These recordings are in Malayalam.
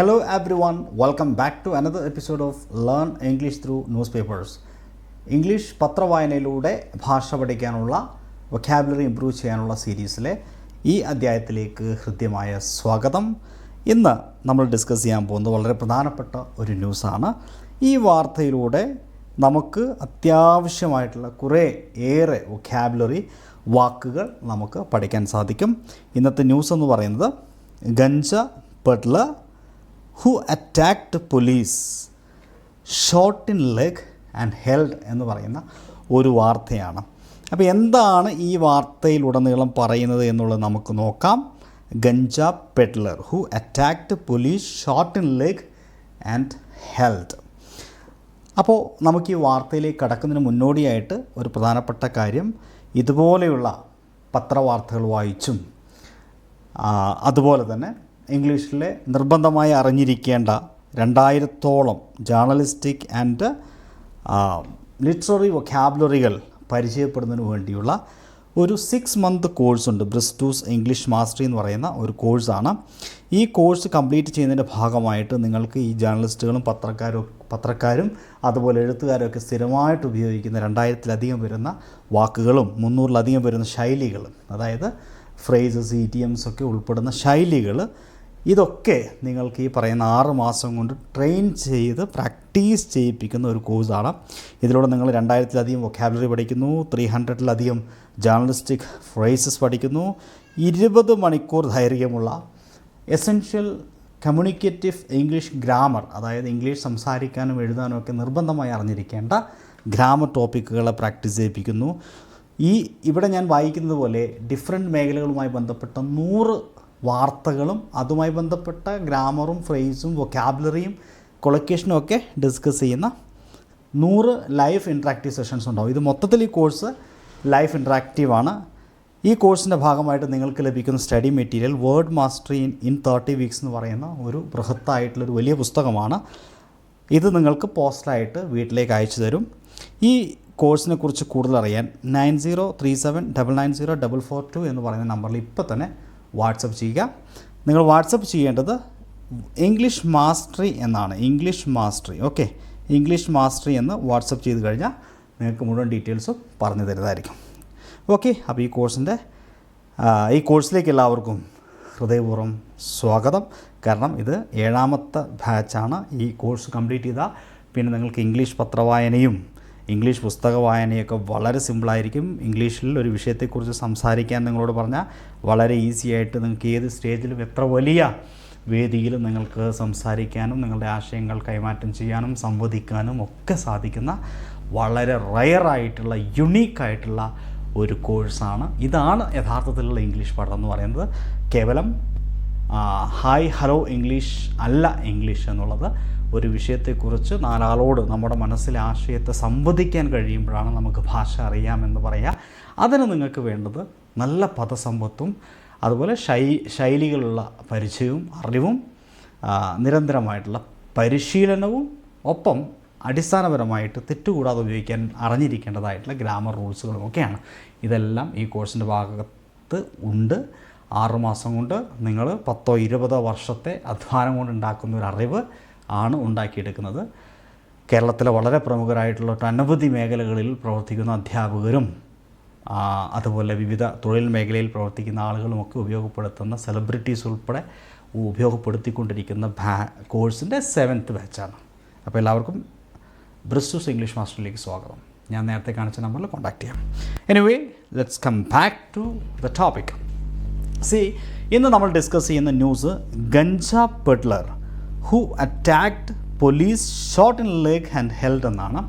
Hello everyone, welcome back to another episode of Learn English through Newspapers. English പത്രവായനയിലൂടെ ഭാഷ പഠിക്കാനുള്ള വൊക്കാബുലറി ഇമ്പ്രൂവ് ചെയ്യാനുള്ള സീരീസിലെ ഈ അധ്യായത്തിലേക്ക് ഹൃദ്യമായ സ്വാഗതം. ഇന്ന് നമ്മൾ ഡിസ്കസ് ചെയ്യാൻ പോകുന്നത് വളരെ പ്രധാനപ്പെട്ട ഒരു ന്യൂസാണ് ഈ വാർത്തയിലൂടെ നമുക്ക് അത്യാവശ്യമായിട്ടുള്ള കുറേ ഏറെ വൊക്കാബുലറി വാക്കുകൾ നമുക്ക് പഠിക്കാൻ സാധിക്കും. ഇന്നത്തെ ന്യൂസ് എന്ന് പറയുന്നത് ganja peddler who attacked police shot in leg and held എന്ന് പറയുന്ന ഒരു വാർത്തയാണ്. അപ്പോൾ എന്താണ് ഈ വാർത്തയിലുടനീളം പറയുന്നത് എന്നുള്ളത് നമുക്ക് നോക്കാം. Ganja peddler who attacked police shot in leg and held അപ്പോൾ നമുക്ക് ഈ വാർത്തയിലേക്ക് കടക്കുന്നതിന് മുന്നോടിയായിട്ട് ഒരു പ്രധാനപ്പെട്ട കാര്യം ഇതുപോലെയുള്ള പത്രവാർത്തകൾ വായിച്ചും അതുപോലെ തന്നെ ഇംഗ്ലീഷിലെ നിർബന്ധമായി അറിഞ്ഞിരിക്കേണ്ട രണ്ടായിരത്തോളം ജേർണലിസ്റ്റിക് ആൻഡ് ലിറ്റററി വൊക്കാബുലറികൾ പരിചയപ്പെടുന്നതിന് വേണ്ടിയുള്ള ഒരു സിക്സ് മന്ത് കോഴ്സുണ്ട്. ബ്രിസ്റ്റൂസ് ഇംഗ്ലീഷ് മാസ്റ്ററി എന്ന് പറയുന്ന ഒരു കോഴ്സാണ്. ഈ കോഴ്സ് കംപ്ലീറ്റ് ചെയ്യുന്നതിന്റെ ഭാഗമായിട്ട് നിങ്ങൾക്ക് ഈ ജേർണലിസ്റ്റുകളും പത്രക്കാരും പത്രക്കാരും അതുപോലെ എഴുത്തുകാരും ഒക്കെ സ്ഥിരമായിട്ട് ഉപയോഗിക്കുന്ന രണ്ടായിരത്തിലധികം വരുന്ന വാക്കുകളും മുന്നൂറിലധികം വരുന്ന ശൈലികളും അതായത് ഫ്രേസസ് ഇ ടി എംസ് ഒക്കെ ഉൾപ്പെടുന്ന ശൈലികൾ ഇതൊക്കെ നിങ്ങൾക്ക് ഈ പറയുന്ന ആറ് മാസം കൊണ്ട് ട്രെയിൻ ചെയ്ത് പ്രാക്ടീസ് ചെയ്യിപ്പിക്കുന്ന ഒരു കോഴ്സാണ് ഇതിലൂടെ നിങ്ങൾ രണ്ടായിരത്തിലധികം വൊക്കാബുലറി പഠിക്കുന്നു ത്രീ ഹൺഡ്രഡിലധികം ജേർണലിസ്റ്റിക് ഫ്രേസസ് പഠിക്കുന്നു ഇരുപത് മണിക്കൂർ ദൈർഘ്യമുള്ള എസെൻഷ്യൽ കമ്മ്യൂണിക്കേറ്റീവ് ഇംഗ്ലീഷ് ഗ്രാമർ അതായത് ഇംഗ്ലീഷ് സംസാരിക്കാനും എഴുതാനും ഒക്കെ നിർബന്ധമായി അറിഞ്ഞിരിക്കേണ്ട ഗ്രാമർ ടോപ്പിക്കുകളെ പ്രാക്ടീസ് ചെയ്യിപ്പിക്കുന്നു. ഈ ഇവിടെ ഞാൻ വായിക്കുന്നത് പോലെ ഡിഫറെന്റ് മേഖലകളുമായി ബന്ധപ്പെട്ട നൂറ് വാർത്തകളും അതുമായി ബന്ധപ്പെട്ട ഗ്രാമറും ഫ്രേസും വൊക്കാബുലറിയും കൊളക്കേഷനും ഒക്കെ ഡിസ്കസ് ചെയ്യുന്ന നൂറ് ലൈഫ് ഇൻട്രാക്റ്റീവ് സെഷൻസ് ഉണ്ടാവും. ഇത് മൊത്തത്തിൽ ഈ കോഴ്സ് ലൈഫ് ഇൻട്രാക്റ്റീവ് ആണ്. ഈ കോഴ്സിന്റെ ഭാഗമായിട്ട് നിങ്ങൾക്ക് ലഭിക്കുന്ന study material word mastery in in thirty weeks എന്ന് പറയുന്ന ഒരു ബൃഹത്തായിട്ടുള്ളൊരു വലിയ പുസ്തകമാണ്. ഇത് നിങ്ങൾക്ക് പോസ്റ്റലായിട്ട് വീട്ടിലേക്ക് അയച്ചു തരും. ഈ കോഴ്സിനെ കുറിച്ച് കൂടുതൽ അറിയാൻ nine zero three seven double nine zero double four two എന്ന് പറയുന്ന നമ്പറിൽ ഇപ്പോൾ തന്നെ വാട്സപ്പ് ചെയ്യുക. നിങ്ങൾ വാട്സപ്പ് ചെയ്യേണ്ടത് ഇംഗ്ലീഷ് മാസ്റ്ററി എന്നാണ്. English mastery. Okay. English mastery എന്ന് വാട്സപ്പ് ചെയ്ത് കഴിഞ്ഞാൽ നിങ്ങൾക്ക് മുഴുവൻ ഡീറ്റെയിൽസും പറഞ്ഞു തരുന്നതായിരിക്കും. ഓക്കെ. അപ്പോൾ ഈ കോഴ്സിന്റെ ഈ കോഴ്സിലേക്ക് എല്ലാവർക്കും ഹൃദയപൂർവം സ്വാഗതം. കാരണം ഇത് ഏഴാമത്തെ ബാച്ചാണ് ഈ കോഴ്സ് കംപ്ലീറ്റ് ചെയ്താൽ പിന്നെ നിങ്ങൾക്ക് ഇംഗ്ലീഷ് പത്രവായനയും ഇംഗ്ലീഷ് പുസ്തക വായനയൊക്കെ വളരെ സിമ്പിളായിരിക്കും. ഇംഗ്ലീഷിൽ ഒരു വിഷയത്തെക്കുറിച്ച് സംസാരിക്കാൻ നിങ്ങളോട് പറഞ്ഞാൽ വളരെ ഈസി ആയിട്ട് നിങ്ങൾക്ക് ഏത് സ്റ്റേജിലും എത്ര വലിയ വേദിയിലും നിങ്ങൾക്ക് സംസാരിക്കാനും നിങ്ങളുടെ ആശയങ്ങൾ കൈമാറ്റം ചെയ്യാനും സംവദിക്കാനും ഒക്കെ സാധിക്കുന്ന വളരെ റയറായിട്ടുള്ള യുണീക്കായിട്ടുള്ള ഒരു കോഴ്സാണ്. ഇതാണ് യഥാർത്ഥത്തിലുള്ള ഇംഗ്ലീഷ് പഠനം എന്ന് പറയുന്നത്. കേവലം ഹായ് ഹലോ ഇംഗ്ലീഷ് അല്ല ഇംഗ്ലീഷ് എന്നുള്ളത്. ഒരു വിഷയത്തെക്കുറിച്ച് നാലാളോട് നമ്മുടെ മനസ്സിലെ ആശയത്തെ സംവദിക്കാൻ കഴിയുമ്പോഴാണ് നമുക്ക് ഭാഷ അറിയാമെന്ന് പറയാം. അതിന് നിങ്ങൾക്ക് വേണ്ടത് നല്ല പദസമ്പത്തും അതുപോലെ ശൈ ശൈലികളുള്ള പരിചയവും അറിവും നിരന്തരമായിട്ടുള്ള പരിശീലനവും ഒപ്പം അടിസ്ഥാനപരമായിട്ട് തെറ്റുകൂടാതെ ഉപയോഗിക്കാൻ അറിഞ്ഞിരിക്കേണ്ടതായിട്ടുള്ള ഗ്രാമർ റൂൾസുകളും ഒക്കെയാണ്. ഇതെല്ലാം ഈ കോഴ്സിന്റെ ഭാഗത്ത് ഉണ്ട്. ആറുമാസം കൊണ്ട് നിങ്ങൾ പത്തോ ഇരുപതോ വർഷത്തെ അധ്വാനം കൊണ്ട് ഉണ്ടാക്കുന്ന ഒരു അറിവ് ആണ് ഉണ്ടാക്കിയെടുക്കുന്നത്. കേരളത്തിലെ വളരെ പ്രമുഖരായിട്ടുള്ള ഒട്ടനവധി മേഖലകളിൽ പ്രവർത്തിക്കുന്ന അധ്യാപകരും അതുപോലെ വിവിധ തൊഴിൽ മേഖലയിൽ പ്രവർത്തിക്കുന്ന ആളുകളുമൊക്കെ ഉപയോഗപ്പെടുത്തുന്ന സെലിബ്രിറ്റീസ് ഉൾപ്പെടെ ഉപയോഗപ്പെടുത്തിക്കൊണ്ടിരിക്കുന്ന ബാ കോഴ്സിന്റെ സെവൻത്ത് ബാച്ചാണ് അപ്പോൾ എല്ലാവർക്കും ബ്രിസ്റ്റൂസ് ഇംഗ്ലീഷ് മാസ്റ്ററിലേക്ക് സ്വാഗതം. ഞാൻ നേരത്തെ കാണിച്ച നമ്പറിൽ കോൺടാക്ട് ചെയ്യാം. Anyway let's come back to the topic C ഇന്ന് നമ്മൾ ഡിസ്കസ് ചെയ്യുന്ന news ganja peddler who attacked police shot in leg and held എന്നാണ്.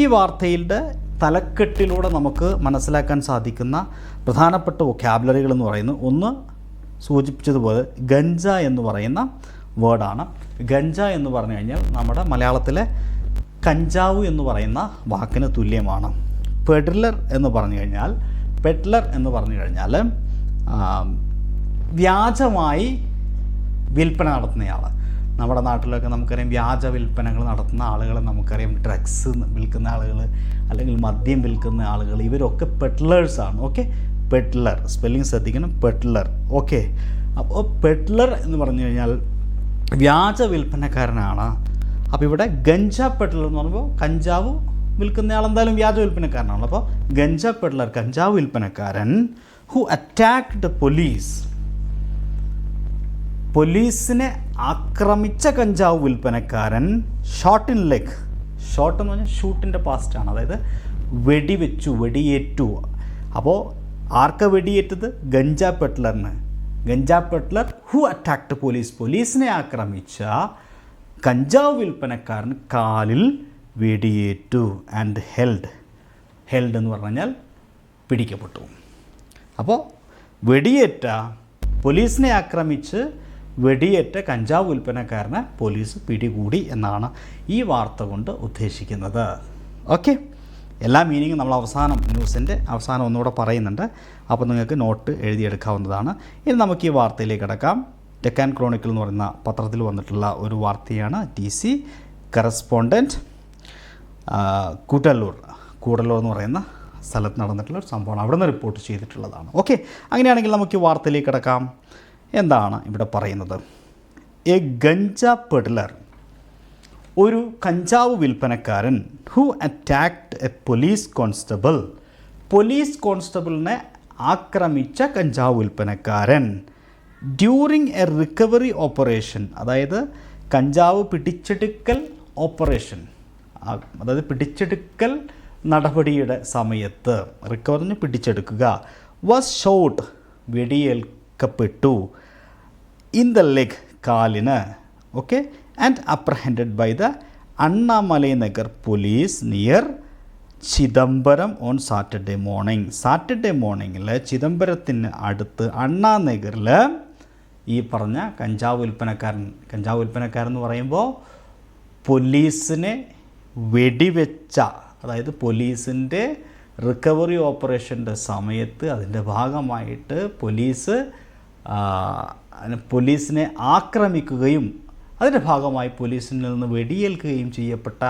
ഈ വാർത്തയുടെ തലക്കെട്ടിലൂടെ നമുക്ക് മനസ്സിലാക്കാൻ സാധിക്കുന്ന പ്രധാനപ്പെട്ട വൊക്കാബുലറികൾ എന്ന് പറയുന്നത് ഒന്ന് സൂചിപ്പിച്ചതുപോലെ ഗഞ്ച എന്ന് പറയുന്ന വേർഡാണ് ഗഞ്ച എന്ന് പറഞ്ഞു കഴിഞ്ഞാൽ നമ്മുടെ മലയാളത്തിലെ കഞ്ചാവ് എന്ന് പറയുന്ന വാക്കിന് തുല്യമാണ്. പെഡ്ലർ എന്ന് പറഞ്ഞു കഴിഞ്ഞാൽ പെഡ്ലർ എന്ന് പറഞ്ഞു കഴിഞ്ഞാൽ വ്യാജമായി വിൽപ്പന നടത്തുന്നയാൾ നമ്മുടെ നാട്ടിലൊക്കെ നമുക്കറിയാം വ്യാജ വിൽപ്പനകൾ നടത്തുന്ന ആളുകളെ നമുക്കറിയാം. ഡ്രഗ്സ് വിൽക്കുന്ന ആളുകൾ അല്ലെങ്കിൽ മദ്യം വിൽക്കുന്ന ആളുകൾ. ഇവരൊക്കെ പെട്ട്ലേഴ്സാണ് ഓക്കെ പെട്ട്ലർ സ്പെല്ലിംഗ് ശ്രദ്ധിക്കണം. പെട്ട്ലർ ഓക്കെ അപ്പോൾ പെട്ട്ലർ എന്ന് പറഞ്ഞു കഴിഞ്ഞാൽ വ്യാജ വിൽപ്പനക്കാരനാണ്. അപ്പോൾ ഇവിടെ ഗഞ്ച പെട്ട്ലർ എന്ന് പറയുമ്പോൾ കഞ്ചാവ് വിൽക്കുന്നയാൾ എന്തായാലും വ്യാജ വിൽപ്പനക്കാരനാണല്ലോ അപ്പോൾ ഗഞ്ച പെട്ട്ലർ കഞ്ചാവ് വിൽപ്പനക്കാരൻ ഹു അറ്റാക്ഡ് പോലീസ് പോലീസിനെ ആക്രമിച്ച കഞ്ചാവ് വിൽപ്പനക്കാരൻ ഷോട്ട് ഇൻ ലെഗ്. ഷോട്ട് എന്ന് പറഞ്ഞാൽ ഷൂട്ടിന്റെ പാസ്റ്റാണ് അതായത് വെടിവെച്ചു വെടിയേറ്റു. അപ്പോൾ ആർക്ക വെടിയേറ്റത്? Ganja പെട്ലറിന്. Ganja peddler who attacked police പോലീസിനെ ആക്രമിച്ച കഞ്ചാവ് വിൽപ്പനക്കാരൻ കാലിൽ വെടിയേറ്റു ആൻഡ് ഹെൽഡ് ഹെൽഡ് എന്ന് പറഞ്ഞു കഴിഞ്ഞാൽ പിടിക്കപ്പെട്ടു. അപ്പോൾ വെടിയേറ്റ പോലീസിനെ ആക്രമിച്ച് വെടിയേറ്റ കഞ്ചാവ് വിൽപ്പനക്കാരനെ പോലീസ് പിടികൂടി എന്നാണ് ഈ വാർത്ത കൊണ്ട് ഉദ്ദേശിക്കുന്നത്. ഓക്കെ. എല്ലാ മീനിങ്ങും നമ്മൾ അവസാനം ന്യൂസിന്റെ അവസാനം ഒന്നുകൂടെ പറയുന്നുണ്ട്. അപ്പോൾ നിങ്ങൾക്ക് നോട്ട് എഴുതിയെടുക്കാവുന്നതാണ്. ഇനി നമുക്ക് ഈ വാർത്തയിലേക്ക് കിടക്കാം. ഡെക്കാൻ ക്രോണിക്കിൾ എന്ന് പറയുന്ന പത്രത്തിൽ വന്നിട്ടുള്ള ഒരു വാർത്തയാണ് T C correspondent Cuddalore Cuddalore എന്ന് പറയുന്ന സ്ഥലത്ത് നടന്നിട്ടുള്ള ഒരു സംഭവമാണ്. അവിടെ നിന്ന് റിപ്പോർട്ട് ചെയ്തിട്ടുള്ളതാണ്. ഓക്കെ. അങ്ങനെയാണെങ്കിൽ നമുക്ക് ഈ വാർത്തയിലേക്ക് കിടക്കാം. എന്താണ് ഇവിടെ പറയുന്നത്? എ ഗഞ്ച പെഡലർ ഒരു കഞ്ചാവ് വിൽപ്പനക്കാരൻ who attacked a police constable police കോൺസ്റ്റബിളിനെ ആക്രമിച്ച കഞ്ചാവ് വിൽപ്പനക്കാരൻ. ഡ്യൂറിങ് എ റിക്കവറി ഓപ്പറേഷൻ അതായത് കഞ്ചാവ് പിടിച്ചെടുക്കൽ ഓപ്പറേഷൻ അതായത് പിടിച്ചെടുക്കൽ നടപടിയുടെ സമയത്ത് റിക്കവറിന് പിടിച്ചെടുക്കുക വാസ് ഷോട്ട് വെടിയേൽക്കപ്പെട്ടു. ഇൻ ദ ലെഗ് കാലിന് okay and apprehended by the Annamalai Nagar police near Chidambaram on Saturday morning Saturday മോർണിംഗിൽ ചിദംബരത്തിന് അടുത്ത് അണ്ണാ നഗറിൽ ഈ പറഞ്ഞ കഞ്ചാവ് വിൽപ്പനക്കാരൻ കഞ്ചാവ് വിൽപ്പനക്കാരൻ എന്ന് പറയുമ്പോൾ പോലീസിനെ വെടിവെച്ച അതായത് പോലീസിന്റെ റിക്കവറി ഓപ്പറേഷന്റെ സമയത്ത് അതിന്റെ ഭാഗമായിട്ട് പോലീസ് പോലീസിനെ ആക്രമിക്കുകയും അതിന്റെ ഭാഗമായി പോലീസിൽ നിന്ന് വെടിയേൽക്കുകയും ചെയ്യപ്പെട്ട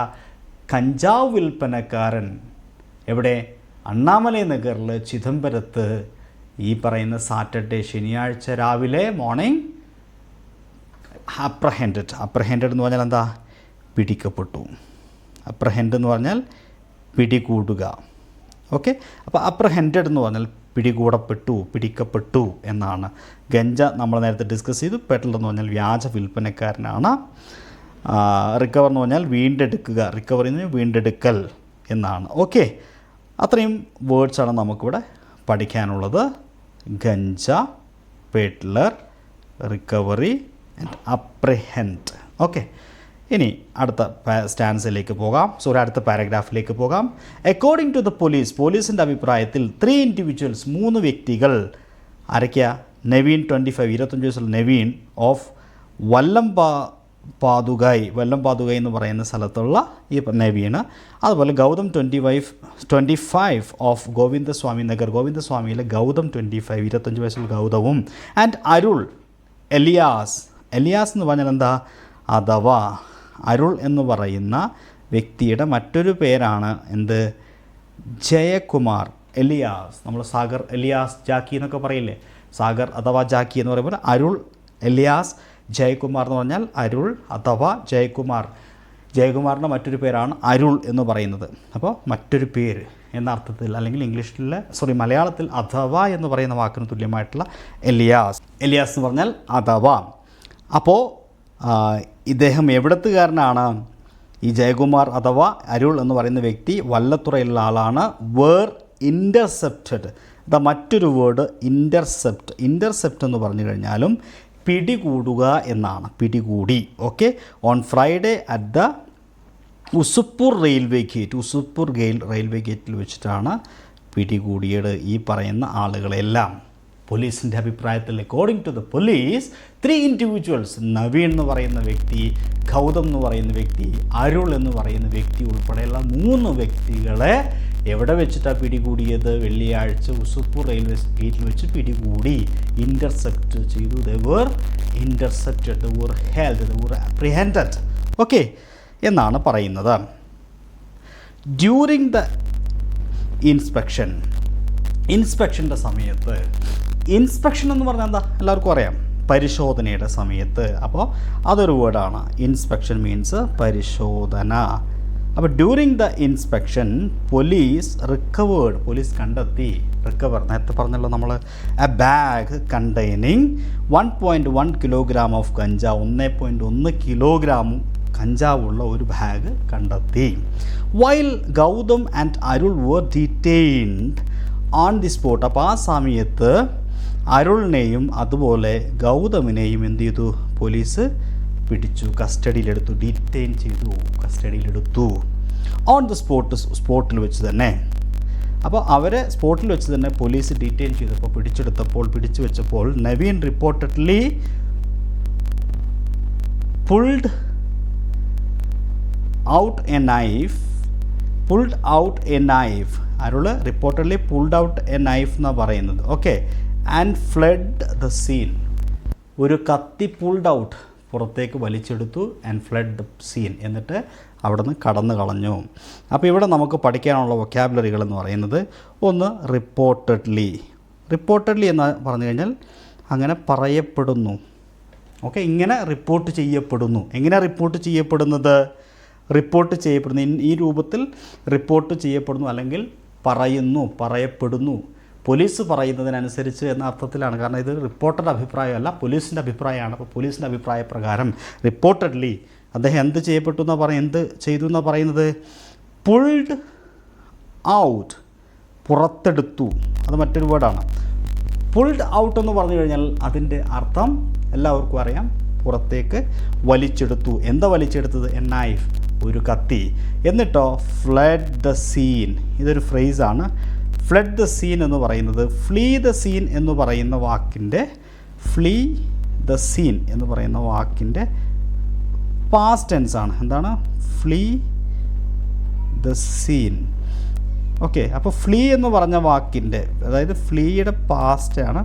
കഞ്ചാവ് വിൽപ്പനക്കാരൻ എവിടെ? അണ്ണാമലൈ നഗറിൽ ചിദംബരത്ത്. ഈ പറയുന്ന സാറ്റർഡേ ശനിയാഴ്ച രാവിലെ മോർണിംഗ് അപ്രഹെൻഡഡ് അപ്രഹെൻഡഡ് എന്ന് പറഞ്ഞാൽ എന്താ? പിടിക്കപ്പെട്ടു. അപ്രഹെൻഡ് എന്ന് പറഞ്ഞാൽ പിടികൂടുക. ഓക്കെ അപ്പോൾ അപ്രഹെൻഡഡ് എന്ന് പറഞ്ഞാൽ പിടികൂടപ്പെട്ടു പിടിക്കപ്പെട്ടു എന്നാണ്. ഗഞ്ച നമ്മൾ നേരത്തെ ഡിസ്കസ് ചെയ്തു. പെട്ടൽ എന്ന് പറഞ്ഞാൽ വ്യാജ വിൽപ്പനക്കാരനാണ്. റിക്കവർ എന്ന് പറഞ്ഞാൽ വീണ്ടെടുക്കുക. റിക്കവറി എന്ന് വീണ്ടെടുക്കൽ എന്നാണ്. ഓക്കെ അത്രയും വേർഡ്സാണ് നമുക്കിവിടെ പഠിക്കാനുള്ളത്. Ganja peddler recovery and apprehend okay ഇനി അടുത്ത സ്റ്റാൻസിലേക്ക് പോകാം. സോറി അടുത്ത പാരഗ്രാഫിലേക്ക് പോകാം. അക്കോർഡിംഗ് ടു ദ പോലീസ് പോലീസിന്റെ അഭിപ്രായത്തിൽ ത്രീ ഇൻഡിവിജ്വൽസ് മൂന്ന് വ്യക്തികൾ ആരൊക്കെയാ? നവീൻ ട്വന്റി ഫൈവ് ഇരുപത്തഞ്ച് വയസ്സുള്ള നവീൻ ഓഫ് വല്ലം പാ പാതുകായ് വല്ലം പാതുകായ് എന്ന് പറയുന്ന സ്ഥലത്തുള്ള ഈ നവീണ് അതുപോലെ Gautham twenty five twenty five of Govindaswamy Nagar. ഗോവിന്ദസ്വാമിയിലെ Gautam twenty five ഇരുപത്തഞ്ച് വയസ്സുള്ള ഗൗതവും. ആൻഡ് അരുൾ എലിയാസ് എലിയാസ് എന്ന് പറഞ്ഞാൽ എന്താ? അഥവാ അരുൾ എന്ന് പറയുന്ന വ്യക്തിയുടെ മറ്റൊരു പേരാണ് എന്ത്? ജയകുമാർ. എലിയാസ്. നമ്മൾ സാഗർ എലിയാസ് ജാക്കി എന്നൊക്കെ പറയില്ലേ? സാഗർ അഥവാ ജാക്കി എന്ന് പറയുമ്പോൾ അരുൾ എലിയാസ് ജയകുമാർ എന്ന് പറഞ്ഞാൽ അരുൾ അഥവാ ജയകുമാർ. ജയകുമാറിന്റെ മറ്റൊരു പേരാണ് അരുൾ എന്ന് പറയുന്നത്. അപ്പോൾ മറ്റൊരു പേര് എന്ന അർത്ഥത്തിൽ അല്ലെങ്കിൽ ഇംഗ്ലീഷിലെ സോറി മലയാളത്തിൽ അഥവാ എന്ന് പറയുന്ന വാക്കിന് തുല്യമായിട്ടുള്ള എലിയാസ്. എലിയാസ് എന്ന് പറഞ്ഞാൽ അഥവാ. അപ്പോൾ ഇദ്ദേഹം എവിടത്തുകാരനാണ്? ഈ ജയകുമാർ അഥവാ അരുൾ എന്ന് പറയുന്ന വ്യക്തി വല്ലത്തുറയിലുള്ള ആളാണ്. വേർ ഇന്റർസെപ്റ്റഡ് ഇതാ മറ്റൊരു വേർഡ് ഇന്റർസെപ്റ്റ് ഇന്റർസെപ്റ്റ് എന്ന് പറഞ്ഞു കഴിഞ്ഞാലും പിടികൂടുക എന്നാണ്. പിടികൂടി. Okay on Friday at the Usuppur railway gate Usuppur GAIL railway ഗേറ്റിൽ വെച്ചിട്ടാണ് പിടികൂടിയത് ഈ പറയുന്ന ആളുകളെല്ലാം. പോലീസിന്റെ അഭിപ്രായത്തിൽ according to the police three individuals Naveen എന്ന് പറയുന്ന വ്യക്തി ഗൗതം എന്ന് പറയുന്ന വ്യക്തി അരുൾ എന്ന് പറയുന്ന വ്യക്തി ഉൾപ്പെടെയുള്ള മൂന്ന് വ്യക്തികളെ എവിടെ വെച്ചിട്ടാണ് പിടികൂടിയത്? വെള്ളിയാഴ്ച ഉസുപ്പൂർ റെയിൽവേ ഗേറ്റിൽ വെച്ച് പിടികൂടി. ഇന്റർസെപ്റ്റ് ചെയ്തു. They were were intercepted they were held they were apprehended okay എന്നാണ് പറയുന്നത്. ഡ്യൂറിങ് ദ ഇൻസ്പെക്ഷൻ ഇൻസ്പെക്ഷന്റെ സമയത്ത് ഇൻസ്പെക്ഷൻ എന്ന് പറഞ്ഞാൽ എന്താ? എല്ലാവർക്കും അറിയാം. പരിശോധനയുടെ സമയത്ത്. അപ്പോൾ അതൊരു വേർഡാണ്. ഇൻസ്പെക്ഷൻ മീൻസ് പരിശോധന. അപ്പോൾ during the inspection police recovered police കണ്ടെത്തി. റിക്കവർ നേരത്തെ പറഞ്ഞല്ലോ നമ്മൾ a bag containing one point one kilogram of കഞ്ചാവ് ഒന്ന് പോയിന്റ് ഒന്ന് കിലോഗ്രാം കഞ്ചാവുള്ള ഒരു ബാഗ് കണ്ടെത്തി. While Gautam and Arul were detained on the spot അപ്പോൾ ആ സമയത്ത് അരുളിനെയും അതുപോലെ ഗൗതമിനെയും എന്ത് ചെയ്തു? പോലീസ് പിടിച്ചു കസ്റ്റഡിയിലെടുത്തു ഡീറ്റെയിൻ ചെയ്തു കസ്റ്റഡിയിലെടുത്തു. ഓൺ ദ സ്പോട്ട് സ്പോട്ടിൽ വെച്ച് തന്നെ. അപ്പോൾ അവരെ സ്പോട്ടിൽ വെച്ച് തന്നെ പോലീസ് ഡീറ്റെയിൻ ചെയ്തപ്പോൾ പിടിച്ചെടുത്തപ്പോൾ പിടിച്ചു വെച്ചപ്പോൾ Naveen reportedly pulled out a knife pulled out a knife Arul reportedly pulled out a knife എന്നാണ് പറയുന്നത്. Okay and fled the scene ഒരു കത്തി പുൾഡ് ഔട്ട് പുറത്തേക്ക് വലിച്ചെടുത്തു ആൻഡ് ഫ്ലഡ് ദ സീൻ എന്നിട്ട് അവിടെ നിന്ന് കടന്നു കളഞ്ഞു. അപ്പോൾ ഇവിടെ നമുക്ക് പഠിക്കാനുള്ള വൊക്കാബുലറികൾ എന്ന് പറയുന്നത് ഒന്ന് റിപ്പോർട്ടഡ്ലി റിപ്പോർട്ടഡ്ലി എന്ന് പറഞ്ഞു കഴിഞ്ഞാൽ അങ്ങനെ പറയപ്പെടുന്നു. ഓക്കെ ഇങ്ങനെ റിപ്പോർട്ട് ചെയ്യപ്പെടുന്നു. എങ്ങനെ റിപ്പോർട്ട് ചെയ്യപ്പെടുന്നത്? റിപ്പോർട്ട് ചെയ്യപ്പെടുന്നു. ഈ രൂപത്തിൽ റിപ്പോർട്ട് ചെയ്യപ്പെടുന്നു അല്ലെങ്കിൽ പറയുന്നു പറയപ്പെടുന്നു. പോലീസ് പറയുന്നതിനനുസരിച്ച് എന്ന അർത്ഥത്തിലാണ്. കാരണം ഇത് റിപ്പോർട്ടഡ് അഭിപ്രായമല്ല പോലീസിന്റെ അഭിപ്രായമാണ്. അപ്പോൾ പോലീസിന്റെ അഭിപ്രായ പ്രകാരം റിപ്പോർട്ടഡ്ലി അദ്ദേഹം എന്ത് ചെയ്യപ്പെട്ടു എന്ന് പറയും എന്ത് ചെയ്തു എന്ന് പറയുന്നത്? പുൾഡ് ഔട്ട് പുറത്തെടുത്തു. അത് മറ്റൊരു വേർഡാണ്. പുൾഡ് ഔട്ട് എന്ന് പറഞ്ഞു കഴിഞ്ഞാൽ അതിന്റെ അർത്ഥം എല്ലാവർക്കും അറിയാം. പുറത്തേക്ക് വലിച്ചെടുത്തു. എന്താ വലിച്ചെടുത്തത്? എ നൈഫ് ഒരു കത്തി. എന്നിട്ടോ ഫ്ലഡ് ദ സീൻ ഇതൊരു ഫ്രേസാണ് ഫ്ലഡ് ദ സീൻ എന്ന് പറയുന്നത് ഫ്ലീ ദ സീൻ എന്ന് പറയുന്ന വാക്കിന്റെ ഫ്ലീ ദ സീൻ എന്ന് പറയുന്ന വാക്കിന്റെ പാസ്റ്റ് ടെൻസ് ആണ്. എന്താണ്? ഫ്ലീ ദ സീൻ ഓക്കെ അപ്പോൾ ഫ്ലീ എന്ന് പറഞ്ഞ വാക്കിന്റെ അതായത് ഫ്ലീയുടെ പാസ്റ്റാണ്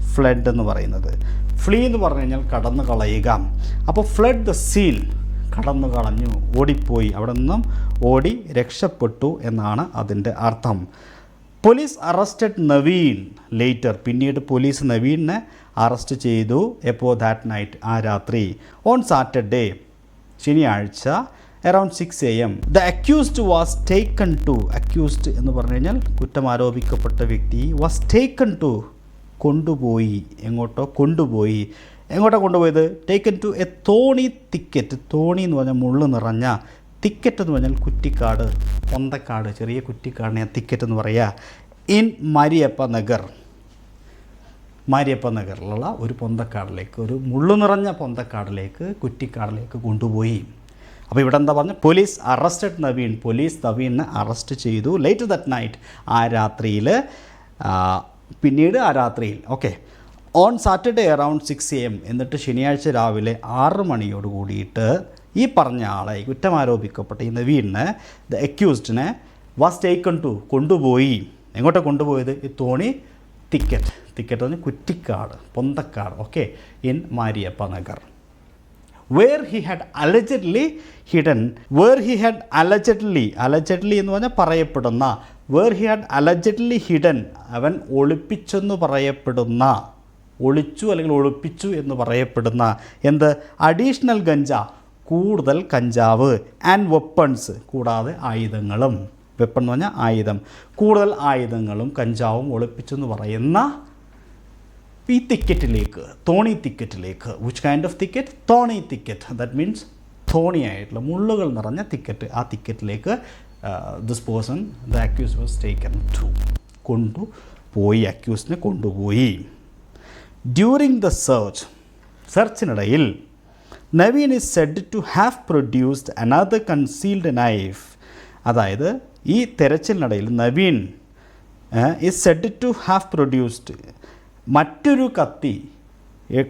ഫ്ലഡ് എന്ന് പറയുന്നത്. ഫ്ലീ എന്ന് പറഞ്ഞു കഴിഞ്ഞാൽ കടന്നു കളയുക. അപ്പോൾ ഫ്ലഡ് ദ സീൻ കടന്നു കളഞ്ഞു ഓടിപ്പോയി. അവിടെ നിന്നും ഓടി രക്ഷപ്പെട്ടു എന്നാണ് അതിന്റെ അർത്ഥം. പോലീസ് അറസ്റ്റഡ് നവീൻ ലേറ്റർ പിന്നീട് പോലീസ് നവീനെ അറസ്റ്റ് ചെയ്തു. എപ്പോൾ ദാറ്റ് നൈറ്റ് ആ രാത്രി. ഓൺ സാറ്റർഡേ ശനിയാഴ്ച around six A M the accused was taken to accused എന്ന് പറഞ്ഞു കഴിഞ്ഞാൽ കുറ്റം ആരോപിക്കപ്പെട്ട വ്യക്തി വാസ് ടേക്കൺ ടു കൊണ്ടുപോയി. എങ്ങോട്ടോ കൊണ്ടുപോയി. എങ്ങോട്ടോ കൊണ്ടുപോയത്? ടേക്കൻ ടു എ തോണി തിക്കറ്റ് തോണി എന്ന് പറഞ്ഞാൽ മുള്ളു നിറഞ്ഞ തിക്കറ്റ് എന്ന് പറഞ്ഞാൽ കുറ്റിക്കാട് പൊന്തക്കാട് ചെറിയ കുറ്റിക്കാടിനെ തിക്കറ്റ് എന്ന് പറയുക ഇൻ മരിയപ്പ നഗർ. മാരിയപ്പ നഗറിലുള്ള ഒരു പൊന്തക്കാടിലേക്ക് ഒരു മുള്ളു നിറഞ്ഞ പൊന്തക്കാടിലേക്ക് കുറ്റിക്കാടിലേക്ക് കൊണ്ടുപോയി. അപ്പോൾ ഇവിടെ എന്താ പറഞ്ഞത് പോലീസ് അറസ്റ്റഡ് നവീൻ. പോലീസ് നവീനെ അറസ്റ്റ് ചെയ്തു. ലേറ്റ് ദറ്റ് നൈറ്റ് ആ രാത്രിയിൽ പിന്നീട് ആ രാത്രിയിൽ okay on Saturday around six A M എന്നിട്ട് ശനിയാഴ്ച രാവിലെ ആറ് മണിയോട് കൂടിയിട്ട് ഈ പറഞ്ഞ ആളെ കുറ്റം ആരോപിക്കപ്പെട്ട ഈ നവീനെ ദ അക്യൂസ്ഡിനെ വാസ് ടേക്കൺ ടു കൊണ്ടുപോയി. എങ്ങോട്ടാണ് കൊണ്ടുപോയത്? ഈ തോണി തിക്കറ്റ് തിക്കറ്റ് പറഞ്ഞാൽ കുറ്റിക്കാട് പൊന്തക്കാട് okay in Mariappa Nagar. Where he had allegedly hidden where he had allegedly allegedly എന്ന് പറഞ്ഞാൽ പറയപ്പെടുന്ന where he had allegedly hidden അവൻ ഒളിപ്പിച്ചെന്ന് പറയപ്പെടുന്ന ഒളിച്ചു അല്ലെങ്കിൽ ഒളിപ്പിച്ചു എന്ന് പറയപ്പെടുന്ന എന്ത്? അഡീഷണൽ ഗഞ്ച കൂടുതൽ കഞ്ചാവ് ആൻഡ് വെപ്പൺസ് കൂടാതെ ആയുധങ്ങളും. വെപ്പൺ എന്ന് പറഞ്ഞാൽ ആയുധം. കൂടുതൽ ആയുധങ്ങളും കഞ്ചാവും ഒളിപ്പിച്ചെന്ന് പറയുന്ന ഈ തിക്കറ്റിലേക്ക് thorny തിക്കറ്റിലേക്ക് which kind of thicket thorny thicket that means തോണിയായിട്ടുള്ള മുള്ളുകൾ നിറഞ്ഞ തിക്കറ്റ് ആ തിക്കറ്റിലേക്ക് this person the accused was taken to കൊണ്ടുപോയി. അക്യൂസിനെ കൊണ്ടുപോയി during the search സെർച്ചിനിടയിൽ Naveen is said to have produced another concealed knife അതായത് ഈ തെരച്ചിലിനിടയിൽ Naveen is said to have produced മറ്റൊരു കത്തി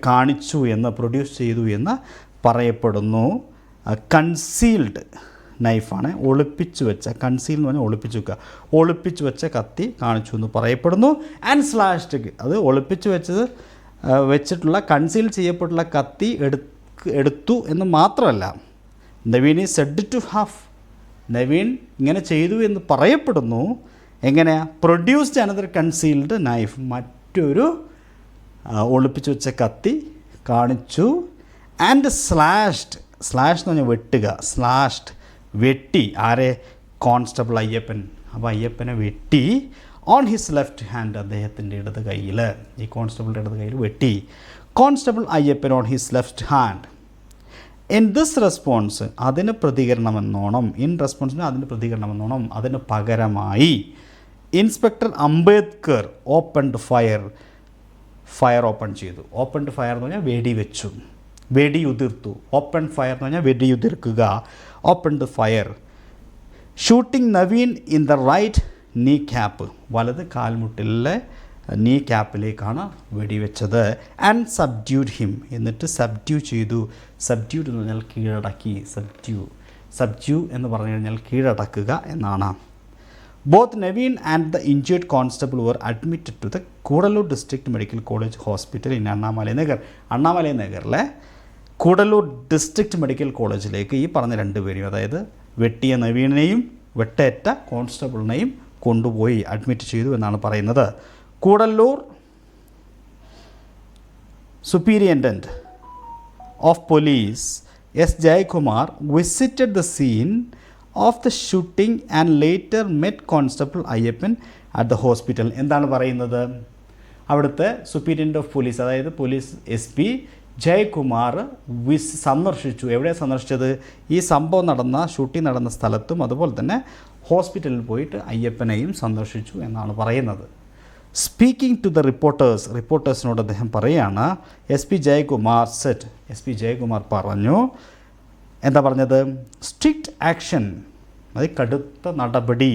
കാണിച്ചു എന്ന് പ്രൊഡ്യൂസ് ചെയ്തു എന്ന് പറയപ്പെടുന്നു. കൺസീൽഡ് നൈഫാണ് ഒളിപ്പിച്ചു വെച്ച കൺസീൽ എന്ന് പറഞ്ഞാൽ ഒളിപ്പിച്ചു വെക്കുക. ഒളിപ്പിച്ചു വെച്ച കത്തി കാണിച്ചു എന്ന് പറയപ്പെടുന്നു. ആൻഡ് സ്ലാഷ്ഡ് അത് ഒളിപ്പിച്ചു വെച്ചത് വെച്ചിട്ടുള്ള കൺസീൽ ചെയ്യപ്പെട്ടുള്ള കത്തി എടുക്ക് എടുത്തു എന്ന് മാത്രമല്ല നവീൻ ഈ സെഡ് ടു ഹാഫ് നവീൻ ഇങ്ങനെ ചെയ്തു എന്ന് പറയപ്പെടുന്നു. എങ്ങനെയാ? പ്രൊഡ്യൂസ്ഡ് അനദർ കൺസീൽഡ് നൈഫ് മറ്റൊരു ഒളിപ്പിച്ചു വെച്ച കത്തി കാണിച്ചു. ആൻഡ് സ്ലാഷ്ഡ് സ്ലാഷ് എന്ന് പറഞ്ഞാൽ വെട്ടുക. സ്ലാഷ്ഡ് വെട്ടി. ആരെ? കോൺസ്റ്റബിൾ അയ്യപ്പൻ. അപ്പോൾ അയ്യപ്പനെ വെട്ടി. ഓൺ ഹിസ് ലെഫ്റ്റ് ഹാൻഡ് അദ്ദേഹത്തിന്റെ ഇടത് കയ്യിൽ ഈ കോൺസ്റ്റബിളിന്റെ ഇടത് കയ്യിൽ വെട്ടി. Constable Ayyappan on his left hand in this response അതിന് പ്രതികരണമെന്നോണം. ഇൻ റെസ്പോൺസിന് അതിന് പ്രതികരണമെന്നോണം. അതിന് പകരമായി inspector Ambedkar opened fire fire open ചെയ്തു. ഓപ്പൺഡ് ഫയർ എന്ന് പറഞ്ഞാൽ വെടി വെച്ചു വെടി ഉതിർത്തു ഓപ്പൺ ഫയർ എന്ന് പറഞ്ഞാൽ വെടി ഉതിർക്കുക opened fire shooting Naveen in the right knee cap വലത് കാൽമുട്ടിലെ നീ ക്യാപ്പിലേക്കാണ് വെടിവെച്ചത്. ആൻഡ് സബ്ഡ്യൂഡ് ഹിം എന്നിട്ട് സബ്ഡ്യൂ ചെയ്തു. സബ്ഡ്യൂഡ് എന്ന് പറഞ്ഞാൽ കീഴടക്കി. സബ്ഡ്യൂ സബ്ഡ്യൂ എന്ന് പറഞ്ഞു കഴിഞ്ഞാൽ കീഴടക്കുക എന്നാണ്. Both Naveen and the injured constable were admitted to the Cuddalore district medical college hospital in Annamalai Nagar Annamalai നഗറിലെ കൂടല്ലൂർ ഡിസ്ട്രിക്ട് മെഡിക്കൽ കോളേജിലേക്ക് ഈ പറഞ്ഞ രണ്ടുപേരെയും അതായത് വെട്ടിയ നവീനെയും വെട്ടേറ്റ കോൺസ്റ്റബിളിനെയും കൊണ്ടുപോയി അഡ്മിറ്റ് ചെയ്തു എന്നാണ് പറയുന്നത്. Cuddalore superintendent of police S Jayakumar visited the scene of the shooting and later met constable Ayyappan at the hospital എന്താണ് പറയുന്നത്? അവിടുത്തെ സുപ്പീരിയന്റ് ഓഫ് പോലീസ് അതായത് പോലീസ് എസ് പി ജയകുമാർ വിസ് സന്ദർശിച്ചു. എവിടെ സന്ദർശിച്ചത്? ഈ സംഭവം നടന്ന ഷൂട്ടിംഗ് നടന്ന സ്ഥലത്തും അതുപോലെ തന്നെ ഹോസ്പിറ്റലിൽ പോയിട്ട് അയ്യപ്പനെയും സന്ദർശിച്ചു എന്നാണ് പറയുന്നത്. സ്പീക്കിംഗ് ടു ദ റിപ്പോർട്ടേഴ്സ് റിപ്പോർട്ടേഴ്സിനോട് അദ്ദേഹം പറയുകയാണ് S P Jayakumar said S P Jayakumar പറഞ്ഞു എന്താ പറഞ്ഞത്? സ്ട്രിക്റ്റ് ആക്ഷൻ അതായത് കടുത്ത നടപടി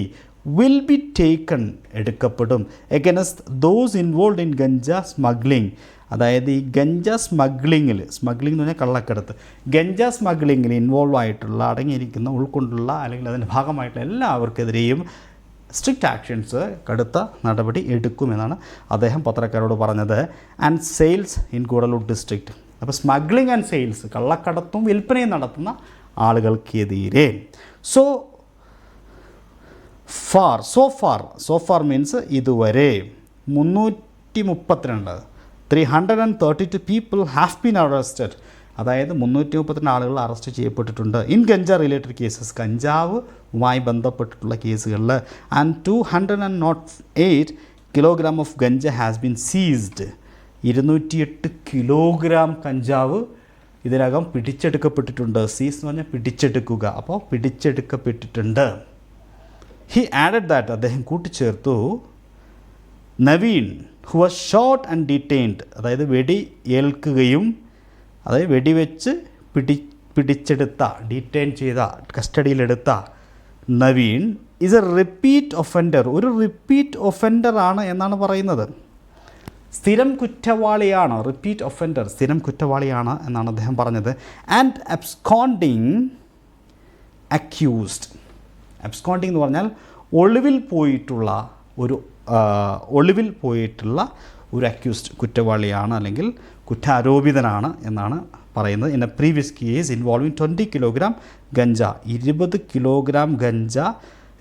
will be taken എടുക്കപ്പെടും against those involve in ganja smuggling അതായത് ഈ ഗഞ്ച സ്മഗ്ലിങ്ങിൽ സ്മഗ്ലിംഗ് എന്ന് പറഞ്ഞാൽ കള്ളക്കടത്ത്. ഗഞ്ച സ്മഗ്ലിങ്ങിൽ ഇൻവോൾവ് ആയിട്ടുള്ള അടങ്ങിയിരിക്കുന്ന ഉൾക്കൊണ്ടുള്ള അല്ലെങ്കിൽ അതിന്റെ ഭാഗമായിട്ടുള്ള എല്ലാവർക്കെതിരെയും സ്ട്രിക്റ്റ് ആക്ഷൻസ് കടുത്ത നടപടി എടുക്കുമെന്നാണ് അദ്ദേഹം പത്രക്കാരോട് പറഞ്ഞത്. And sales in Cuddalore district അപ്പോൾ സ്മഗ്ലിംഗ് ആൻഡ് സെയിൽസ് കള്ളക്കടത്തും വിൽപ്പനയും നടത്തുന്ന ആളുകൾക്കെതിരെ so far so far so far means ഇതുവരെ മുന്നൂറ്റി മുപ്പത്തിരണ്ട് three hundred and thirty two people have been arrested അതായത് മുന്നൂറ്റി മുപ്പത്തിരണ്ട് ആളുകൾ അറസ്റ്റ് ചെയ്യപ്പെട്ടിട്ടുണ്ട്. ഇൻ ഗഞ്ചാ റിലേറ്റഡ് കേസസ് കഞ്ചാവുമായി ബന്ധപ്പെട്ടിട്ടുള്ള കേസുകളിൽ and two hundred and nought eight kilogram of ganja has been seized ഇരുന്നൂറ്റിയെട്ട് kilogram കഞ്ചാവ് ഇതിനകം പിടിച്ചെടുക്കപ്പെട്ടിട്ടുണ്ട്. സീസ് എന്ന് പറഞ്ഞാൽ പിടിച്ചെടുക്കുക. അപ്പോൾ പിടിച്ചെടുക്കപ്പെട്ടിട്ടുണ്ട്. ഹി ആഡഡ് ദാറ്റ് അദ്ദേഹം കൂട്ടിച്ചേർത്തു. Naveen who was shot and detained അതായത് വെടി ഏൽക്കുകയും അതായത് വെടിവെച്ച് പിടി പിടിച്ചെടുത്ത ഡീറ്റെയിൻ ചെയ്ത കസ്റ്റഡിയിലെടുത്ത Naveen is a repeat offender ഒരു റിപ്പീറ്റ് ഒഫൻഡർ ആണ് എന്നാണ് പറയുന്നത്. സ്ഥിരം കുറ്റവാളിയാണ്. റിപ്പീറ്റ് ഒഫൻഡർ സ്ഥിരം കുറ്റവാളിയാണ് എന്നാണ് അദ്ദേഹം പറഞ്ഞത്. ആൻഡ് അബ്സ്കോണ്ടിങ് അക്യൂസ്ഡ് അബ്സ്കോണ്ടിങ് എന്ന് പറഞ്ഞാൽ ഒളിവിൽ പോയിട്ടുള്ള ഒരു ഒളിവിൽ പോയിട്ടുള്ള ഒരു അക്യൂസ്ഡ് കുറ്റവാളിയാണ് അല്ലെങ്കിൽ കുറ്റാരോപിതനാണ് എന്നാണ് പറയുന്നത്. In a previous case involving twenty kilogram ganja ഇരുപത് kilogram ganja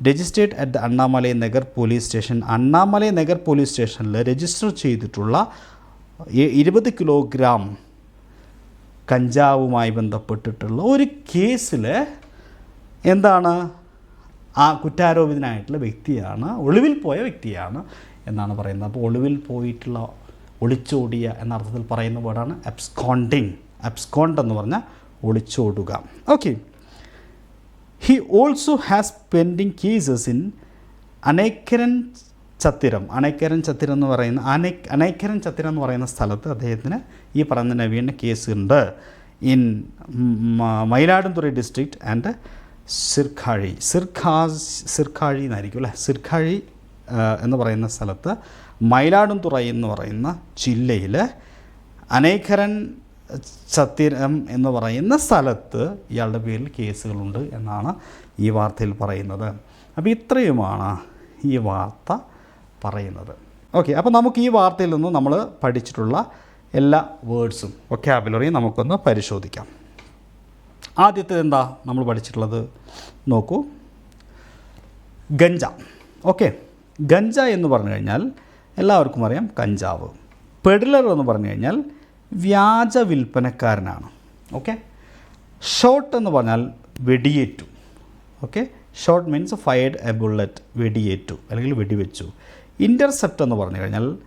registered at the Annamalai Nagar police station Annamalai Nagar police സ്റ്റേഷനിൽ രജിസ്റ്റർ ചെയ്തിട്ടുള്ള ഇരുപത് കിലോഗ്രാം കഞ്ചാവുമായി ബന്ധപ്പെട്ടിട്ടുള്ള ഒരു കേസിൽ എന്താണ്? ആ കുറ്റാരോപിതനായിട്ടുള്ള വ്യക്തിയാണ് ഒളിവിൽ പോയ വ്യക്തിയാണ് എന്നാണ് പറയുന്നത്. അപ്പോൾ ഒളിവിൽ പോയിട്ടുള്ള ഒളിച്ചോടിയ എന്ന അർത്ഥത്തിൽ പറയുന്ന വേർഡാണ് അബ്സ്കോണ്ടിങ് അബ്സ്കോണ്ട് എന്ന് പറഞ്ഞാൽ ഒളിച്ചോടുക. Okay he also has pending cases in Anaikarai Chathiram. Anaikarai Chathiram എന്ന് പറയുന്ന അനൈ അനൈക്കരൻ ചത്തിരം എന്ന് പറയുന്ന സ്ഥലത്ത് അദ്ദേഹത്തിന് ഈ പറഞ്ഞ നവീന കേസുണ്ട് ഇൻ മയിലാടുംതുറൈ ഡിസ്ട്രിക്റ്റ് ആൻഡ് സിർഖാഴി. സിർഖാസ് സിർഖാഴി എന്നായിരിക്കും അല്ലേ? സിർഖാഴി എന്ന് പറയുന്ന സ്ഥലത്ത് മയിലാടുംതുറൈ എന്ന് പറയുന്ന ജില്ലയിൽ അനേകരൻ ചത്തിരം എന്ന് പറയുന്ന സ്ഥലത്ത് ഇയാളുടെ പേരിൽ കേസുകളുണ്ട് എന്നാണ് ഈ വാർത്തയിൽ പറയുന്നത്. അപ്പോൾ ഇത്രയുമാണ് ഈ വാർത്ത പറയുന്നത്. ഓക്കെ അപ്പോൾ നമുക്ക് ഈ വാർത്തയിൽ നിന്ന് നമ്മൾ പഠിച്ചിട്ടുള്ള എല്ലാ വേർഡ്സും വൊക്കാബുലറിയും നമുക്കൊന്ന് പരിശോധിക്കാം. ആദ്യത്തേത് എന്താ നമ്മൾ പഠിച്ചിട്ടുള്ളത്? നോക്കൂ. ഗഞ്ച. ഓക്കെ ഗഞ്ച എന്ന് പറഞ്ഞു കഴിഞ്ഞാൽ എല്ലാവർക്കും അറിയാം കഞ്ചാവ്. പെഡിലർ എന്ന് പറഞ്ഞു കഴിഞ്ഞാൽ വ്യാജ വിൽപ്പനക്കാരനാണ്. ഓക്കെ ഷോട്ട് എന്ന് പറഞ്ഞാൽ വെടിയേറ്റു. Okay shot means fired a bullet വെടിയേറ്റു അല്ലെങ്കിൽ വെടിവെച്ചു. ഇന്റർസെപ്റ്റ് എന്ന് പറഞ്ഞു കഴിഞ്ഞാൽ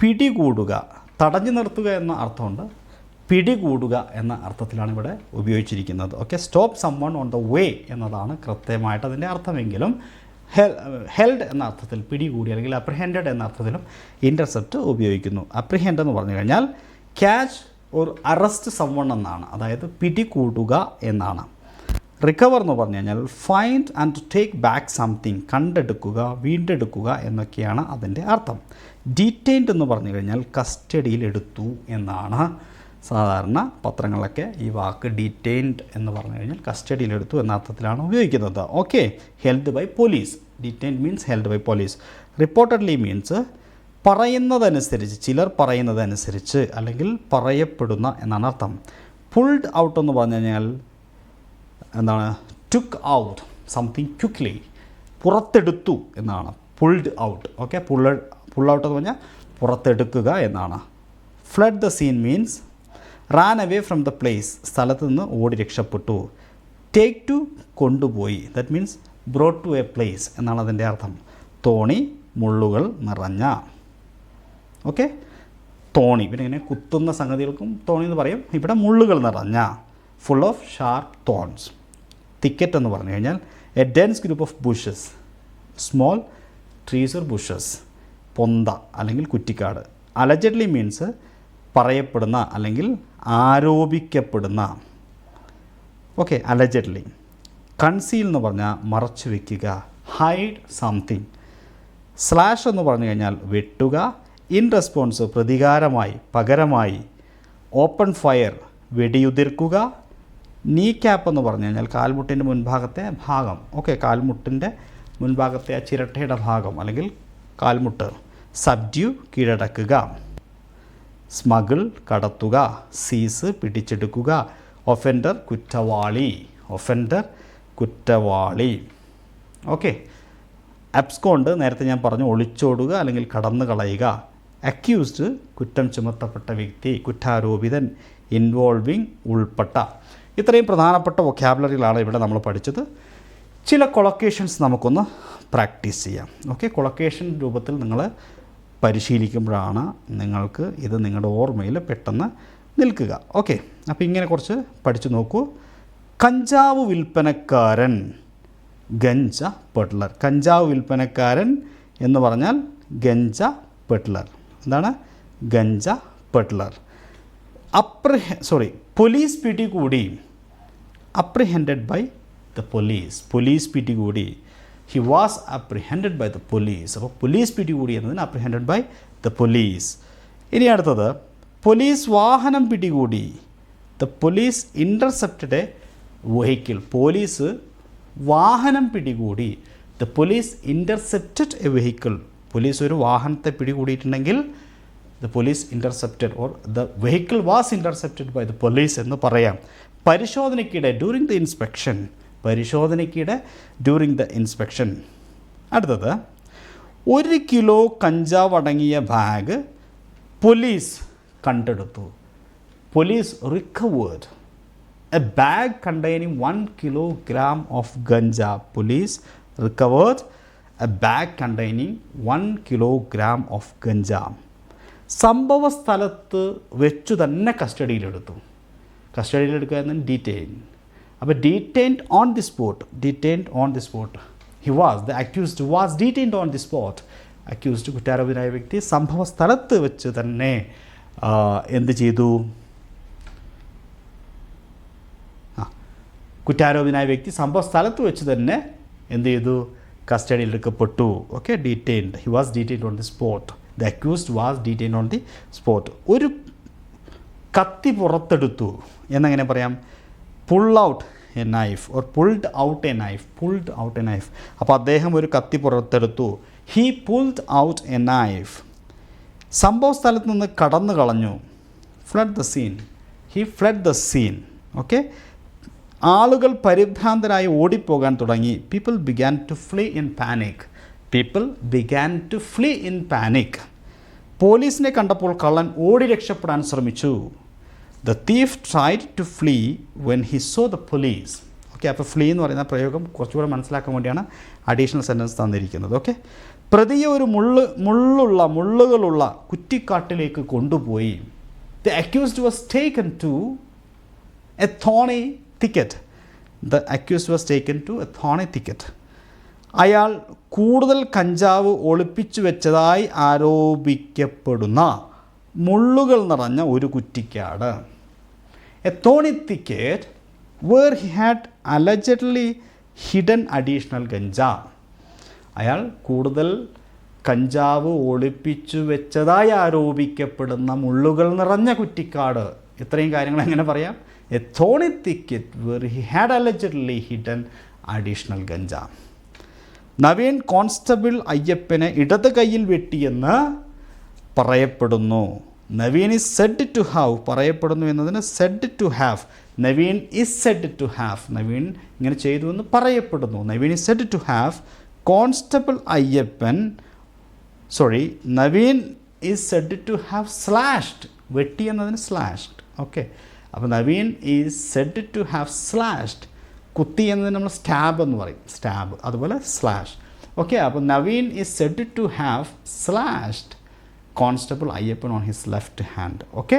പിടികൂടുക തടഞ്ഞു നിർത്തുക എന്ന അർത്ഥമുണ്ട്. പിടികൂടുക എന്ന അർത്ഥത്തിലാണ് ഇവിടെ ഉപയോഗിച്ചിരിക്കുന്നത്. Okay stop someone on the way എന്നതാണ് കൃത്യമായിട്ട് അതിന്റെ അർത്ഥമെങ്കിലും ഹെൽഡ് എന്ന അർത്ഥത്തിൽ പിടികൂടി അല്ലെങ്കിൽ അപ്രിഹെൻഡഡ് എന്ന അർത്ഥത്തിലും ഇന്റർസെപ്റ്റ് ഉപയോഗിക്കുന്നു. അപ്രിഹെൻഡ് എന്ന് പറഞ്ഞു കഴിഞ്ഞാൽ ക്യാച്ച് ഒരു അറസ്റ്റ് സംവൺ എന്നാണ്. അതായത് പിടികൂടുക എന്നാണ്. റിക്കവർ എന്ന് പറഞ്ഞു കഴിഞ്ഞാൽ find and take back something കണ്ടെടുക്കുക വീണ്ടെടുക്കുക എന്നൊക്കെയാണ് അതിന്റെ അർത്ഥം. ഡീറ്റെയിൻഡ് എന്ന് പറഞ്ഞു കഴിഞ്ഞാൽ കസ്റ്റഡിയിൽ എടുത്തു എന്നാണ്. സാധാരണ പത്രങ്ങളൊക്കെ ഈ വാക്ക് ഡീറ്റെയിൻഡ് എന്ന് പറഞ്ഞു കഴിഞ്ഞാൽ കസ്റ്റഡിയിലെടുത്തു എന്ന അർത്ഥത്തിലാണ് ഉപയോഗിക്കുന്നത്. Okay held by police detained means held by police reportedly means പറയുന്നതനുസരിച്ച് ചിലർ പറയുന്നതനുസരിച്ച് അല്ലെങ്കിൽ പറയപ്പെടുന്ന എന്നാണ് അർത്ഥം. പുൾഡ് ഔട്ട് എന്ന് പറഞ്ഞു കഴിഞ്ഞാൽ എന്താണ്? ടുക്ക് ഔട്ട് സംതിങ് ക്വിക്ക്ലി പുറത്തെടുത്തു എന്നാണ്. Pulled out okay pull pull out എന്ന് പറഞ്ഞാൽ പുറത്തെടുക്കുക എന്നാണ്. Fled the scene means ran away from the place സ്ഥലത്ത് നിന്ന് ഓടി രക്ഷപ്പെട്ടു. ടേക്ക് ടു കൊണ്ടുപോയി. That means brought to a place എന്നാണ് അതിന്റെ അർത്ഥം. തോണി മുള്ളുകൾ നിറഞ്ഞ. ഓക്കെ തോണി. പിന്നെ ഇങ്ങനെ കുത്തുന്ന സംഗതികൾക്കും തോണി എന്ന് പറയും. ഇവിടെ മുള്ളുകൾ നിറഞ്ഞ. Full of sharp thorns thicket എന്ന് പറഞ്ഞു കഴിഞ്ഞാൽ a dense group of bushes small trees or bushes പൊന്ത അല്ലെങ്കിൽ കുറ്റിക്കാട്. അലജഡ്ലി മീൻസ് പറയപ്പെടുന്ന അല്ലെങ്കിൽ ആരോപിക്കപ്പെടുന്ന ഓക്കെ അലജഡ്ലി കൺസീൽ എന്ന് പറഞ്ഞാൽ മറച്ചു വയ്ക്കുക ഹൈഡ് സംതിങ് സ്ലാഷ് എന്ന് പറഞ്ഞു കഴിഞ്ഞാൽ വെട്ടുക ഇൻ റെസ്പോൺസ് പ്രതികാരമായി പകരമായി ഓപ്പൺ ഫയർ വെടിയുതിർക്കുക നീ ക്യാപ്പ് എന്ന് പറഞ്ഞു കഴിഞ്ഞാൽ കാൽമുട്ടിന്റെ മുൻഭാഗത്തെ ഭാഗം ഓക്കെ കാൽമുട്ടിന്റെ മുൻഭാഗത്തെ ആ ചിരട്ടയുടെ ഭാഗം അല്ലെങ്കിൽ കാൽമുട്ട് സബ്ഡ്യൂ കീഴടക്കുക. സ്മഗിൾ കടത്തുക സീസ് പിടിച്ചെടുക്കുക ഒഫൻഡർ കുറ്റവാളി ഒഫൻഡർ കുറ്റവാളി. ഓക്കെ. അബ്സ്കോണ്ട് നേരത്തെ ഞാൻ പറഞ്ഞു ഒളിച്ചോടുക അല്ലെങ്കിൽ കടന്നു കളയുക. അക്യൂസ്ഡ് കുറ്റം ചുമത്തപ്പെട്ട വ്യക്തി കുറ്റാരോപിതൻ ഇൻവോൾവിങ് ഉൾപ്പെട്ട. ഇത്രയും പ്രധാനപ്പെട്ട വൊക്കാബുലറികളാണ് ഇവിടെ നമ്മൾ പഠിച്ചത്. ചില കൊളക്കേഷൻസ് നമുക്കൊന്ന് പ്രാക്ടീസ് ചെയ്യാം. ഓക്കെ. കൊളക്കേഷൻ രൂപത്തിൽ നിങ്ങൾ പരിശീലിക്കുമ്പോഴാണ് നിങ്ങൾക്ക് ഇത് നിങ്ങളുടെ ഓർമ്മയിൽ പെട്ടെന്ന് നിൽക്കുക. ഓക്കെ അപ്പോൾ ഇങ്ങനെ കുറച്ച് പഠിച്ചു നോക്കൂ. കഞ്ചാവ് വിൽപ്പനക്കാരൻ ഗഞ്ച പെട്ലർ. കഞ്ചാവ് വിൽപ്പനക്കാരൻ എന്ന് പറഞ്ഞാൽ ഗഞ്ച പെട്ലർ. എന്താണ്? Ganja peddler. Apprehend sorry police പിടികൂടി. Apprehended by the police police പിടികൂടി. He was apprehended by the police അപ്പോൾ പോലീസ് പിടികൂടി എന്നതിന് അപ്രിഹെൻഡഡ് ബൈ ദ പോലീസ് ഇനി അടുത്തത്. പോലീസ് വാഹനം പിടികൂടി. The police intercepted a vehicle police വാഹനം പിടികൂടി. The police intercepted a vehicle police ഒരു വാഹനത്തെ പിടികൂടിയിട്ടുണ്ടെങ്കിൽ the police intercepted or the vehicle was intercepted by the police എന്ന് പറയാം. പരിശോധനയ്ക്കിടെ ഡ്യൂറിങ് ദ ഇൻസ്പെക്ഷൻ പരിശോധനയ്ക്കിടെ ഡ്യൂറിങ് ദ ഇൻസ്പെക്ഷൻ അടുത്തത് ഒരു കിലോ കഞ്ചാവ് അടങ്ങിയ ബാഗ് പോലീസ് കണ്ടെടുത്തു. Police recovered a bag containing one kilogram of ganja police recovered a bag containing one kilogram of ganja സംഭവ സ്ഥലത്ത് വെച്ചു തന്നെ കസ്റ്റഡിയിലെടുത്തു കസ്റ്റഡിയിലെടുക്കുക എന്ന ഡീറ്റെയിൻ അപ്പോൾ detained on the spot detained on the spot he was the accused was detained on the spot accused കുറ്റാരോപിതനായ വ്യക്തി സംഭവ സ്ഥലത്ത് വെച്ച് തന്നെ എന്ത് ചെയ്തു? കുറ്റാരോപിതനായ വ്യക്തി സംഭവ സ്ഥലത്ത് വെച്ച് തന്നെ എന്ത് ചെയ്തു? കസ്റ്റഡിയിൽ എടുക്കപ്പെട്ടു. Okay detained he was detained on the spot the accused was detained on the spot ഒരു കത്തി പുറത്തെടുത്തു. എന്നെങ്ങനെ പറയാം? Pull out a knife or pulled out a knife pulled out a knife അപ്പോൾ അദ്ദേഹം ഒരു കത്തി പുറത്തെടുത്തു. He pulled out a knife സംഭവ സ്ഥലത്ത് നിന്ന് കടന്നു കളഞ്ഞു. Fled the scene he fled the scene okay ആളുകൾ പരിഭ്രാന്തരായി ഓടിപ്പോകാൻ തുടങ്ങി. People began to flee in panic people began to flee in panic പോലീസിനെ കണ്ടപ്പോൾ കള്ളൻ ഓടി രക്ഷപ്പെടാൻ ശ്രമിച്ചു. The thief tried to flee when he saw the police okay അപ്പോൾ ഫ്ലീ എന്ന് പറയുന്ന പ്രയോഗം കുറച്ചുകൂടെ മനസ്സിലാക്കാൻ വേണ്ടിയാണ് അഡീഷണൽ സെന്റൻസ് തന്നിരിക്കുന്നത്. ഓക്കെ പ്രതിയെ ഒരു മുള്ള് മുള്ളുള്ള മുള്ളുകളുള്ള കുറ്റിക്കാട്ടിലേക്ക് കൊണ്ടുപോയി. The accused was taken to a thorny thicket the accused was taken to a thorny thicket അയാൾ കൂടുതൽ കഞ്ചാവ് ഒളിപ്പിച്ചു വെച്ചതായി ആരോപിക്കപ്പെടുന്ന മുള്ളുകൾ നിറഞ്ഞ ഒരു കുറ്റിക്കാട്. A thorny thicket where he had allegedly hidden additional ganja അയാൾ കൂടുതൽ കഞ്ചാവ് ഒളിപ്പിച്ചു വെച്ചതായി ആരോപിക്കപ്പെടുന്ന മുള്ളുകൾ നിറഞ്ഞ കുറ്റിക്കാട്. ഇത്രയും കാര്യങ്ങൾ എങ്ങനെ പറയാം? A thorny thicket where he had allegedly hidden additional ganja Naveen constable അയ്യപ്പനെ ഇടത് കൈയിൽ വെട്ടിയെന്ന് പറയപ്പെടുന്നു. Naveen is said to have പറയപ്പെടുന്നു എന്നതിന് said to have Naveen is said to have Naveen ഇങ്ങനെ ചെയ്തു എന്ന് പറയപ്പെടുന്നു. Naveen is said to have constable Ayyappan sorry Naveen is said to have slashed വെട്ടി എന്നതിന് സ്ലാഷ്ഡ് ഓക്കെ അപ്പോൾ Naveen is said to have slashed കുത്തി എന്നതിന് നമ്മൾ സ്റ്റാബ് എന്ന് പറയും. സ്റ്റാബ് അതുപോലെ സ്ലാഷ് ഓക്കെ അപ്പോൾ Naveen is said to have slashed constable Ayyappan on his left hand okay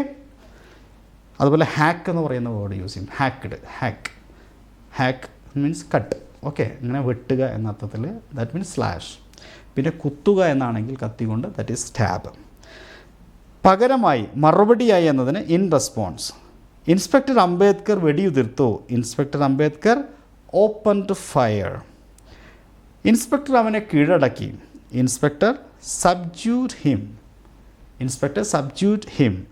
അതുപോലെ ഹാക്ക് എന്ന് പറയുന്ന വേർഡ് യൂസ് ചെയ്യും. Hacked hack hack means cut okay ഇങ്ങനെ വെട്ടുക എന്ന അർത്ഥത്തിൽ ദാറ്റ് മീൻസ് സ്ലാഷ് പിന്നെ കുത്തുക എന്നാണെങ്കിൽ കത്തി കൊണ്ട് ദാറ്റ് ഈസ് സ്റ്റാബ് പകരമായി മറുപടിയായി എന്നതിന് in response inspector Ambedkar വെടിയുതിർത്തു. Inspector Ambedkar open to fire inspector അവനെ കീഴടക്കി. Inspector subdued him inspector subdued him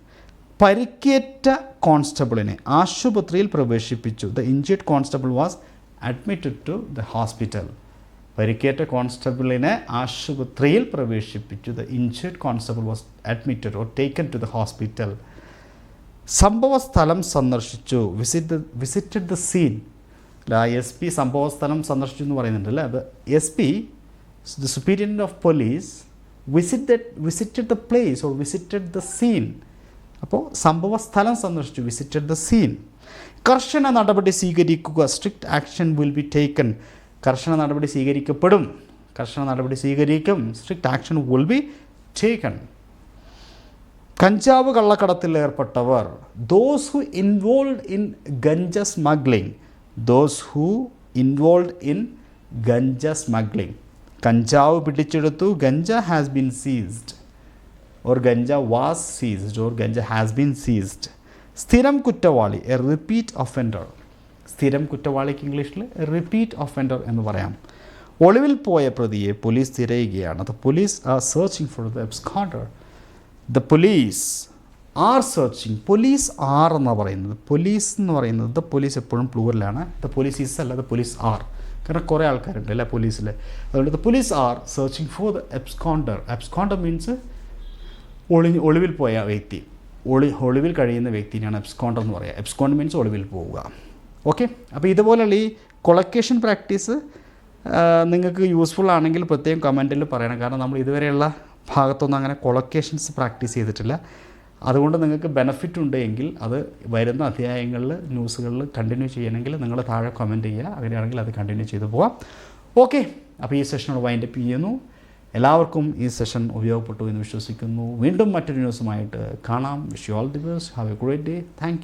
പരിക്കേറ്റ കോൺസ്റ്റബിളിനെ ആശുപത്രിയിൽ പ്രവേശിപ്പിച്ചു. The injured constable was admitted to the hospital പരിക്കേറ്റ കോൺസ്റ്റബിളിനെ ആശുപത്രിയിൽ പ്രവേശിപ്പിച്ചു. The injured constable was admitted or taken to the hospital സംഭവ സ്ഥലം സന്ദർശിച്ചു. വിസിറ്റ് വിസിറ്റഡ് ദ സീൻ അല്ല എസ് പി സംഭവ സ്ഥലം സന്ദർശിച്ചു എന്ന് പറയുന്നുണ്ട് അല്ലേ അത് S P the സുപ്പീരിയന്റ് of police visited visited the place or visited the scene അപ്പോൾ സംഭവ സ്ഥലം സന്ദർശിച്ചു വിസിറ്റഡ് ദ സീൻ കർശന നടപടി സ്വീകരിക്കുക strict action will be taken കർശന നടപടി സ്വീകരിക്കപ്പെടും. കർശന നടപടി സ്വീകരിക്കും strict action will be taken കഞ്ചാവ് കള്ളക്കടത്തിൽ ഏർപ്പെട്ടവർ those who involve in ganja smuggling those who involve in ganja smuggling കഞ്ചാവ് പിടിച്ചെടുത്തു ganja has been seized or ganja was seized or ganja has been seized സ്ഥിരം കുറ്റവാളി എ റിപ്പീറ്റ് ഒഫൻഡർ സ്ഥിരം കുറ്റവാളിക്ക് ഇംഗ്ലീഷിൽ റിപ്പീറ്റ് ഒഫൻഡർ എന്ന് പറയാം. ഒളിവിൽ പോയ പ്രതിയെ പോലീസ് തിരയുകയാണ്. The police are searching for the absconder the police are searching police are എന്നാണ് പറയുന്നത്. പോലീസ് എന്ന് പറയുന്നത് ദ പോലീസ് എപ്പോഴും പ്ലൂറിലാണ് ദ പോലീസ് ഈസ് അല്ല ദ പോലീസ് ആർ കാരണം കുറേ ആൾക്കാരുണ്ട് അല്ലേ പോലീസിൽ അതുകൊണ്ട് the police are searching for the absconder absconder means ഒളി ഒളിവിൽ പോയ വ്യക്തി. ഒളി ഒളിവിൽ കഴിയുന്ന വ്യക്തിനെയാണ് എബ്സ്കോണ്ടർ എന്ന് പറയുക. എബ്സ്കോണ്ടർ മീൻസ് ഒളിവിൽ പോവുക. ഓക്കെ അപ്പോൾ ഇതുപോലുള്ള ഈ കൊളക്കേഷൻ പ്രാക്ടീസ് നിങ്ങൾക്ക് യൂസ്ഫുൾ ആണെങ്കിൽ പ്രത്യേകം കമന്റിൽ പറയണം. കാരണം നമ്മൾ ഇതുവരെയുള്ള ഭാഗത്തൊന്നും അങ്ങനെ കൊളക്കേഷൻസ് പ്രാക്ടീസ് ചെയ്തിട്ടില്ല. അതുകൊണ്ട് നിങ്ങൾക്ക് ബെനഫിറ്റ് ഉണ്ട് എങ്കിൽ അത് വരുന്ന അധ്യായങ്ങളിൽ ന്യൂസുകളിൽ കണ്ടിന്യൂ ചെയ്യണമെങ്കിൽ നിങ്ങൾ താഴെ കമന്റ് ചെയ്യുക. അങ്ങനെയാണെങ്കിൽ അത് കണ്ടിന്യൂ ചെയ്തു പോവാം. ഓക്കെ അപ്പോൾ ഈ സെഷനോട് വൈൻഡപ്പ് ചെയ്യുന്നു. എല്ലാവർക്കും ഈ സെഷൻ ഉപയോഗപ്പെട്ടു എന്ന് വിശ്വസിക്കുന്നു. വീണ്ടും മറ്റൊരു ന്യൂസുമായിട്ട് കാണാം. Wish you all the best have a great day thank